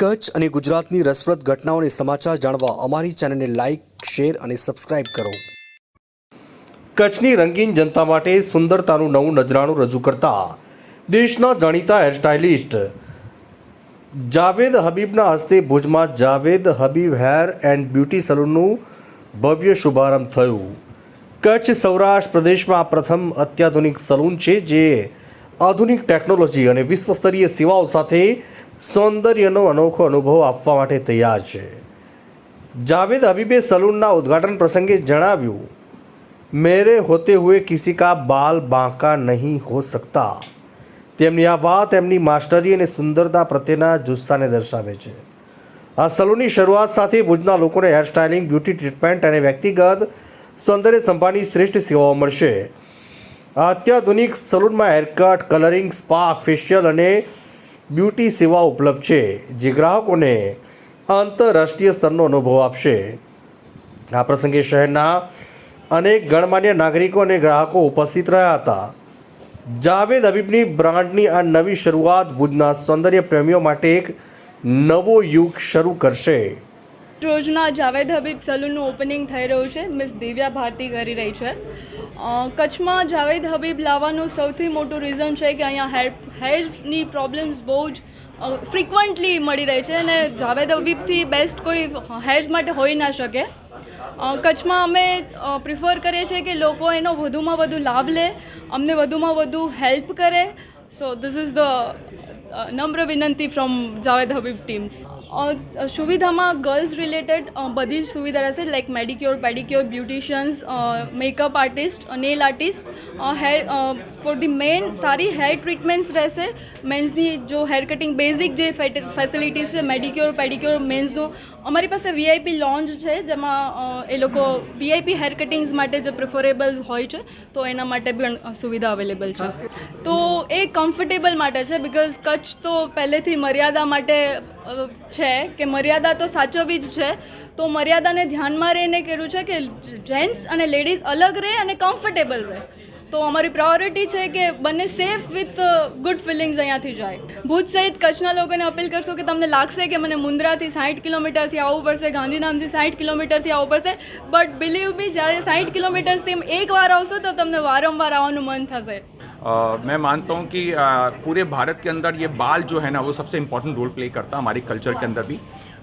કચ્છ અને ગુજરાતની રસપ્રદ ઘટનાઓને સમાચાર જાણવા અમારી ચેનલને લાઇક શેર અને સબસ્ક્રાઇબ કરો. કચ્છની રંગીન જનતા માટે સુંદરતાનું નવું નજરાણું રજૂ કરતા દેશના જાણીતા હેરસ્ટાઇલિસ્ટ જાવેદ હબીબના હસ્તે ભુજમાં Javed Habib hair and beauty સલૂનનું ભવ્ય શુભારંભ થયું. કચ્છ સૌરાષ્ટ્ર પ્રદેશમાં આ પ્રથમ અત્યાધુનિક સલૂન છે, જે આધુનિક ટેકનોલોજી અને વિશ્વસ્તરીય સેવાઓ સાથે સૌંદર્યનો અનોખો અનુભવ આપવા માટે તૈયાર છે. જાવેદ હબીબે સલૂનના ઉદ્ઘાટન પ્રસંગે જણાવ્યું, મેરે હોતે હુએ કિસી કા બાલ બાંકા નહીં હો સકતા. તેમની આ વાત એમની માસ્ટરી અને સુંદરતા પ્રત્યેના જુસ્સાને દર્શાવે છે. આ સલૂનની શરૂઆત સાથે ભુજના લોકોને હેરસ્ટાઇલિંગ બ્યુટી ટ્રીટમેન્ટ અને વ્યક્તિગત સૌંદર્ય સંભાળની શ્રેષ્ઠ સેવાઓ મળશે. અત્યાધુનિક સલૂનમાં હેરકટ કલરિંગ, સ્પા, ફેશિયલ અને બ્યુટી સેવા ઉપલબ્ધ છે, જે ગ્રાહકોને આંતરરાષ્ટ્રીય સ્તરનો અનુભવ આપશે. આ પ્રસંગે શહેરના અનેક ગણમાન્ય નાગરિકો અને ગ્રાહકો ઉપસ્થિત રહ્યા હતા. જાવેદ હબીબની બ્રાન્ડની આ નવી શરૂઆત ભુજના સૌંદર્ય પ્રેમીઓ માટે એક નવો યુગ શરૂ કરશે. રોજના જાવેદ હબીબ સલૂનનું ઓપનિંગ થઈ રહ્યું છે. મિસ દિવ્યા ભારતી કરી રહી છે. કચ્છમાં જાવેદ હબીબ લાવવાનું સૌથી મોટું રીઝન છે કે અહીંયા હેર હેર્સની પ્રોબ્લેમ્સ બહુ જ ફ્રિકવન્ટલી મળી રહી છે અને જાવેદ હબીબથી બેસ્ટ કોઈ હેર્સ માટે હોઈ ના શકે. કચ્છમાં અમે પ્રિફર કરીએ છીએ કે લોકો એનો વધુમાં વધુ લાભ લે, અમને વધુમાં વધુ હેલ્પ કરે. સો ધીસ ઇઝ ધ નમ્ર વિનંતી ફ્રોમ જાવેદ હબીબ ટીમ્સ સુવિધામાં ગર્લ્સ રિલેટેડ બધી જ સુવિધા રહેશે like manicure pedicure beauticians makeup artist nail artist hair for the men સારી હેર ટ્રીટમેન્ટ્સ રહેશે. મેન્સની જો હેર કટિંગ બેઝિક જે ફેસિલિટીઝ છે મેડિક્યોર પેડિક્યોર મેન્સનું અમારી પાસે વીઆઈપી લોન્જ છે, જેમાં એ લોકો વીઆઈપી હેર કટિંગ્સ માટે જે પ્રિફરેબલ્સ હોય છે, તો એના માટે પણ સુવિધા અવેલેબલ છે. તો એ કમ્ફર્ટેબલ માટે છે બિકોઝ કચ્છ તો પહેલેથી મર્યાદા માટે છે કે મર્યાદા તો સાચવવી જ છે. તો મર્યાદાને ધ્યાનમાં રહીને કર્યું છે કે જેન્ટ્સ અને લેડીઝ અલગ રહે અને કમ્ફર્ટેબલ રહે. તો અમારી પ્રાયોરિટી છે કે બંને સેફ વિથ ગુડ ફિલિંગ્સ અહીંયાથી જાય. ભુજ સહિત કચ્છના લોકોને અપીલ કરશો કે તમને લાગશે કે મને મુન્દ્રાથી સાઠ કિલોમીટરથી આવવું પડશે, ગાંધીધામથી સાઠ કિલોમીટરથી આવવું પડશે. બટ બિલીવ બી જ્યારે સાઠ કિલોમીટર્સથી એક વાર આવશો તો તમને વારંવાર આવવાનું મન થશે. अ, मैं मानता हूँ कि आ, पूरे भारत के अंदर ये बाल जो है ना वो सबसे इम्पोर्टेंट रोल प्ले करता है हमारे कल्चर के अंदर भी।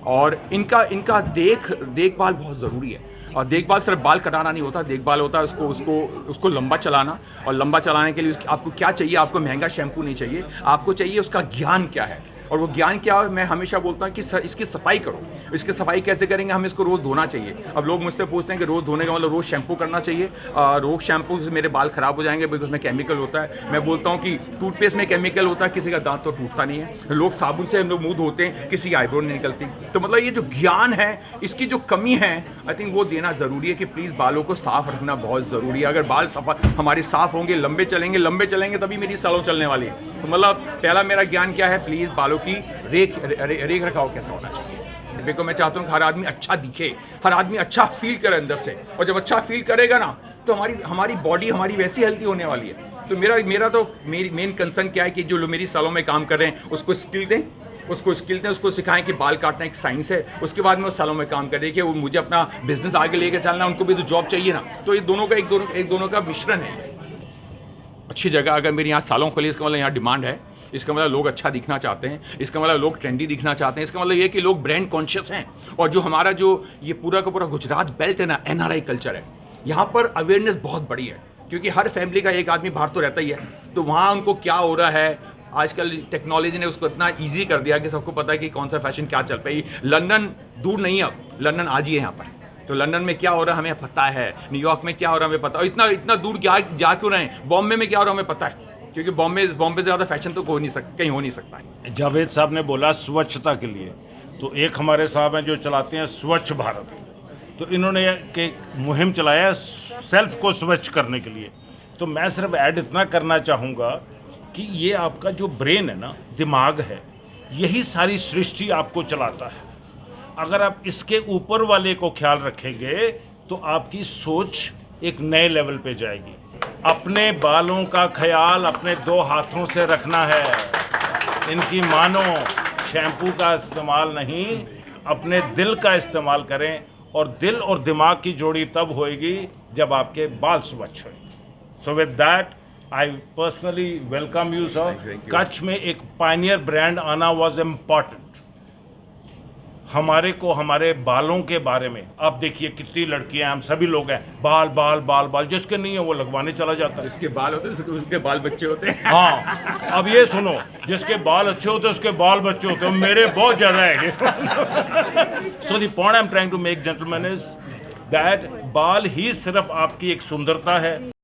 और इनका इनका देख देखभाल बहुत ज़रूरी है। और देखभाल सिर्फ़ बाल कटाना नहीं होता देखभाल होता है उसको उसको उसको लंबा चलाना। और लंबा चलाने के लिए आपको क्या चाहिए? आपको महँगा शैम्पू नहीं चाहिए। आपको चाहिए उसका ज्ञान क्या है? और वो ज्ञान क्या है मैं हमेशा बोलता हूँ कि स- इसकी सफ़ाई करो। इसकी सफ़ाई कैसे करेंगे? हमें इसको रोज़ धोना चाहिए। अब लोग मुझसे पूछते हैं कि रोज़ धोने का मतलब रोज़ शैम्पू करना चाहिए। रोज़ शैम्पू से मेरे बाल ख़राब हो जाएँगे बिकॉज़ में केमिकल होता है। मैं बोलता हूँ कि टूथपेस्ट में केमिकल होता है, किसी का दांत तो टूटता नहीं है। लोग साबुन से हम लोग मुँह धोते हैं, किसी की आईब्रो नहीं निकलती। तो मतलब ये जो ज्ञान है, इसकी जो कमी है आई थिंक वो देना ज़रूरी है कि प्लीज़ बालों को साफ़ रखना बहुत ज़रूरी है। अगर बाल सफ़ा, हमारे साफ़ होंगे, लंबे चलेंगे लंबे चलेंगे, तभी मेरी सालों चलने वाली है। तो मतलब पहला मेरा ज्ञान क्या है? प्लीज़ बालों की रेख रे, रेख रखाव कैसा होना चाहिए? देखो मैं चाहता हूँ हर आदमी अच्छा दिखे हर आदमी अच्छा फील करे अंदर से। और जब अच्छा फील करेगा ना तो हमारी हमारी बॉडी हमारी वैसी हेल्थी होने वाली है। तो मेरा मेरा तो मेरी मेन कंसर्न क्या है कि जो लोग मेरी सालों में काम कर रहे हैं उसको स्किल दें उसको स्किल दें उसको सिखाएँ कि बाल काटना एक साइंस है। उसके बाद में वो सालों में काम करें कि वो मुझे अपना बिज़नेस आगे लेके चलना उनको भी तो जॉब चाहिए ना। तो ये दोनों का एक दोनों एक दोनों का मिश्रण है। अच्छी जगह, अगर मेरी यहाँ सालों खोली, इसका मतलब यहाँ डिमांड है, इसका मतलब लोग अच्छा दिखना चाहते हैं, इसका मतलब लोग ट्रेंडी दिखना चाहते हैं, इसका मतलब ये कि लोग ब्रांड कॉन्शियस हैं। और जो हमारा जो ये पूरा का पूरा गुजरात बेल्ट है ना एनआरआई कल्चर है, यहाँ पर अवेयरनेस बहुत बड़ी है, क्योंकि हर फैमिली का एक आदमी बाहर तो रहता ही है। तो वहाँ उनको क्या हो रहा है, आजकल टेक्नोलॉजी ने उसको इतना इजी कर दिया कि सबको पता है कि कौन सा फ़ैशन क्या चल पाई लंदन दूर नहीं अब, लंदन आज ही है यहाँ पर। तो लंदन में क्या हो रहा है, हमें पता है। न्यूयॉर्क में क्या हो रहा है, हमें पता है इतना इतना दूर क्या जा क्यों रहे हैं? बॉम्बे में क्या हो रहा है, हमें पता है। क्योंकि बॉम्बे बॉम्बे से ज़्यादा फ़ैशन तो हो नहीं सक, कहीं हो नहीं सकता है। जावेद साहब ने बोला स्वच्छता के लिए। तो एक हमारे साहब हैं जो चलाते हैं स्वच्छ भारत। तो इन्होंने के मुहिम चलाया सेल्फ को स्वच्छ करने के लिए। तो मैं सिर्फ़ ऐड इतना करना चाहूँगा कि ये आपका जो ब्रेन है ना, दिमाग है, यही सारी सृष्टि आपको चलाता है। अगर आप इसके ऊपर वाले को ख्याल रखेंगे तो आपकी सोच एक नए लेवल पे जाएगी। अपने बालों का ख्याल अपने दो हाथों से रखना है। इनकी मानो शैम्पू का इस्तेमाल नहीं अपने दिल का इस्तेमाल करें और दिल और दिमाग की जोड़ी तब होएगी जब आपके बाल स्वच्छ होंगे so with that I personally welcome you sir Kutch में एक पाइनियर ब्रांड आना वॉज़ इंपॉर्टेंट हमारे को हमारे बालों के बारे में। आप देखिए कितनी लड़कियाँ हैं, हम सभी लोग हैं। बाल बाल बाल बाल जिसके नहीं है वो लगवाने चला जाता है। जिसके बाल होते हैं उसके- उसके बाल बच्चे होते हैं। हाँ अब ये सुनो जिसके बाल अच्छे होते हैं उसके बाल बच्चे होते हैं। मेरे बहुत ज़्यादा है। So the point I am trying to make gentleman is that बाल ही सिर्फ़ आपकी एक सुंदरता है।